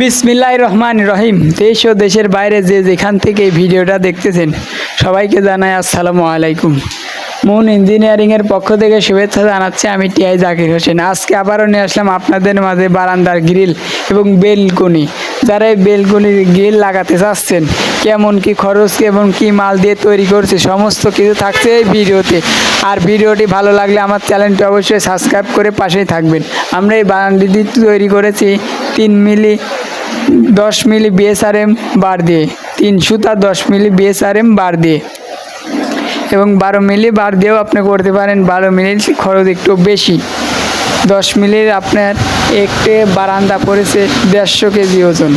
বিসমিল্লাহ রহমান রহিম। দেশ ও দেশের বাইরে যে যেখান থেকে ভিডিওটা দেখতেছেন, সবাইকে জানাই আসসালামু আলাইকুম। মুন ইঞ্জিনিয়ারিংয়ের পক্ষ থেকে শুভেচ্ছা জানাচ্ছি আমি টিআই জাকির হোসেন। আজকে আবারও নিয়ে আসলাম আপনাদের মাঝে বারান্দার গ্রিল এবং বেলকনি। যারা এই বেলকনির গ্রিল লাগাতে চাচ্ছেন, কেমন কি খরচ এবং কি মাল দিয়ে তৈরি করছে, সমস্ত কিছু থাকছে এই ভিডিওতে। আর ভিডিওটি ভালো লাগলে আমার চ্যানেলটি অবশ্যই সাবস্ক্রাইব করে পাশেই থাকবেন। আমরা এই বারান্দাটি তৈরি করেছি তিন মিলি দশ মিলি বিএসআরএম বার দিয়ে, তিন সুতা দশ মিলি বিএসআরএম বার দিয়ে এবং বারো মিলি বার দিয়েও আপনি করতে পারেন। বারো মিলির খরচ একটু বেশি। দশ মিলির আপনার একটি বারান্দা পড়েছে দেড়শো কেজি ওজন।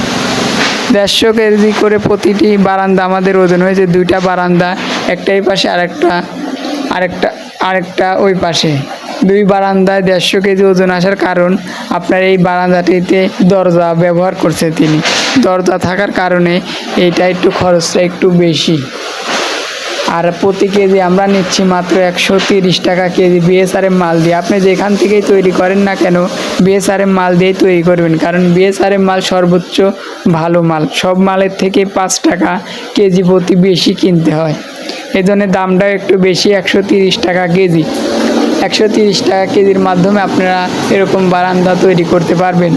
দেড়শো কেজি করে প্রতিটি বারান্দা আমাদের ওজন হয়েছে দুইটা বারান্দা একটা এই পাশে আরেকটা আরেকটা আরেকটা ওই পাশে। দুই বারান্দায় দেড়শো কেজি ওজন আসার কারণ আপনার এই বারান্দাটিতে দরজা ব্যবহার করছে তিনি। দরজা থাকার কারণে এইটা একটু খরচটা একটু বেশি। আর প্রতি কেজি আমরা নিচ্ছি মাত্র একশো তিরিশ টাকা কেজি বিএসআরএম মাল দিয়ে। আপনি যেখান থেকেই তৈরি করেন না কেন, বিএসআরএম মাল দিয়েই তৈরি করবেন। কারণ বিএসআরএম মাল সর্বোচ্চ ভালো মাল। সব মালের থেকে পাঁচ টাকা কেজি প্রতি বেশি কিনতে হয়। এই জন্য দামটাও একটু বেশি, একশো টাকা কেজি। একশো টাকা কেজির মাধ্যমে আপনারা এরকম বারান্দা তৈরি করতে পারবেন।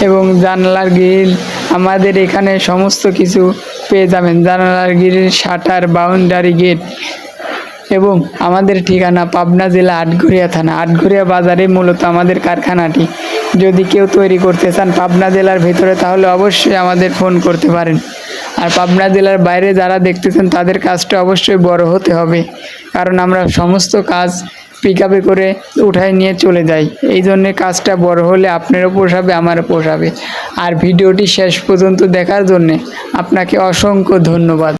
এবং জানালার গ্রিল, আমাদের এখানে সমস্ত কিছু পেয়ে যাবেন। জানালার গ্রিল, শাটার, বাউন্ডারি গেট এবং আমাদের ঠিকানা পাবনা জেলা আটঘরিয়া থানা। আটঘরিয়া বাজারে মূলত আমাদের কারখানাটি। যদি কেউ তৈরি করতে চান পাবনা জেলার ভেতরে, তাহলে অবশ্যই আমাদের ফোন করতে পারেন। আর পাবনা জেলার বাইরে যারা দেখতেছেন, তাদের কাজটা অবশ্যই বড় হতে হবে। কারণ আমরা সমস্ত কাজ পিক আপে করে উঠায় নিয়ে চলে যাই। এই জন্যে কাজটা বড় হলে আপনারও পোষাবে, আমারও পোষাবে। আর ভিডিওটি শেষ পর্যন্ত দেখার জন্যে আপনাকে অসংখ্য ধন্যবাদ।